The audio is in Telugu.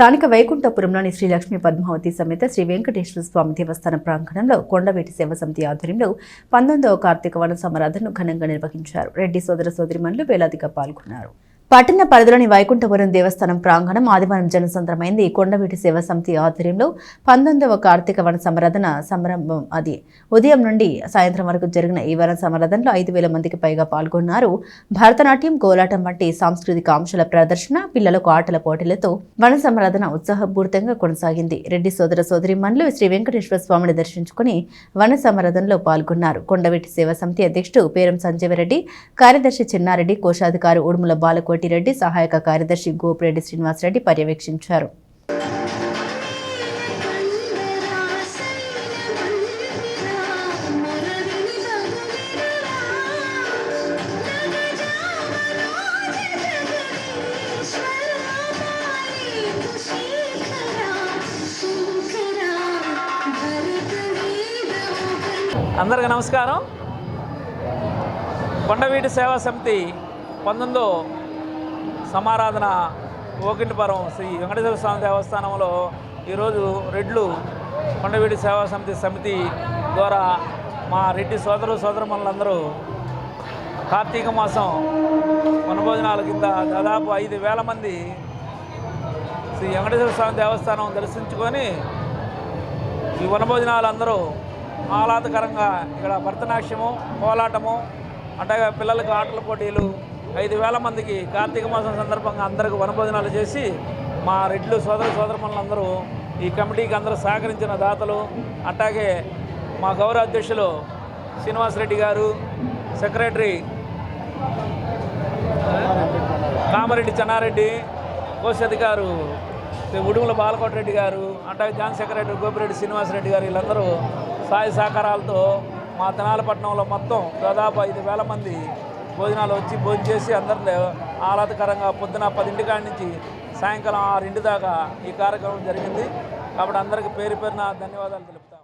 స్థానిక వైకుంఠపురంలోని శ్రీ లక్ష్మీ పద్మావతి సమేత శ్రీ వెంకటేశ్వర స్వామి దేవస్థాన ప్రాంగణంలో కొండవీటి సేవ సమితి ఆధ్వర్యంలో పంతొమ్మిదవ కార్తీక వన సమరాధను ఘనంగా నిర్వహించారు. రెడ్డి సోదర సోదరిమణులు వేలాదిగా పాల్గొన్నారు. పట్టణ పరిధిలోని వైకుంఠపురం దేవస్థానం ప్రాంగణం ఆదివారం జనసంద్రమైంది. కొండవీటి సేవా సమితి ఆధ్వర్యంలో పంతొమ్మిదవ కార్తీక వన సంరధన సంరంభం అది. ఉదయం నుండి సాయంత్రం వరకు జరిగిన ఈ వన సమరాధనలో ఐదు వేల మందికి పైగా పాల్గొన్నారు. భరతనాట్యం కోలాటం వంటి సాంస్కృతిక అంశాల ప్రదర్శన పిల్లలకు ఆటల పోటీలతో వన సంరధన ఉత్సాహపూరితంగా కొనసాగింది. రెడ్డి సోదర సోదరి శ్రీ వెంకటేశ్వర స్వామిని దర్శించుకుని వన సమరాధనలో పాల్గొన్నారు. కొండవీటి సేవ సమితి అధ్యక్షుడు పేరం సంజీవరెడ్డి కార్యదర్శి చిన్నారెడ్డి కోశాధికారి ఉడుముల బాలకోటిరెడ్డి సహాయక కార్యదర్శి గోపిరెడ్డి శ్రీనివాసరెడ్డి పర్యవేక్షించారు. అందరికీ నమస్కారం. కొండవీటి సేవా సమితి పంతొమ్మిదో సమారాధన ఓకింటిపురం శ్రీ వెంకటేశ్వర స్వామి దేవస్థానంలో ఈరోజు రెడ్లు కొండవీడి సేవా సమితి సమితి ద్వారా మా రెడ్డి సోదరు సోదరమణులందరూ కార్తీక మాసం వనభోజనాల కింద దాదాపు ఐదు వేల మంది శ్రీ వెంకటేశ్వర స్వామి దేవస్థానం దర్శించుకొని ఈ వనభోజనాలు అందరూ ఆహ్లాదకరంగా ఇక్కడ భరతనాట్యము కోలాటము అంటే పిల్లలకు ఆటల పోటీలు ఐదు వేల మందికి కార్తీక మాసం సందర్భంగా అందరికీ వనభోజనాలు చేసి మా రెడ్లు సోదర సోదరమణులందరూ ఈ కమిటీకి అందరూ సహకరించిన దాతలు అట్లాగే మా గౌరవ అధ్యక్షులు శ్రీనివాసరెడ్డి గారు సెక్రటరీ కామారెడ్డి చెన్నారెడ్డి కోశాధికారు ఉడుముల బాలకోటరెడ్డి గారు అట్లాగే జాయింట్ సెక్రటరీ గోపిరెడ్డి శ్రీనివాసరెడ్డి గారు వీళ్ళందరూ సాయ సహకారాలతో మా తెనాలపట్నంలో మొత్తం దాదాపు ఐదు వేల మంది భోజనాలు వచ్చి భోజనం చేసి అందరిలో ఆహ్లాదకరంగా పొద్దున పదింటి కాడి నుంచి సాయంకాలం ఆరింటి దాకా ఈ కార్యక్రమం జరిగింది. కాబట్టి అందరికీ పేరు పేరున ధన్యవాదాలు తెలుపుతాను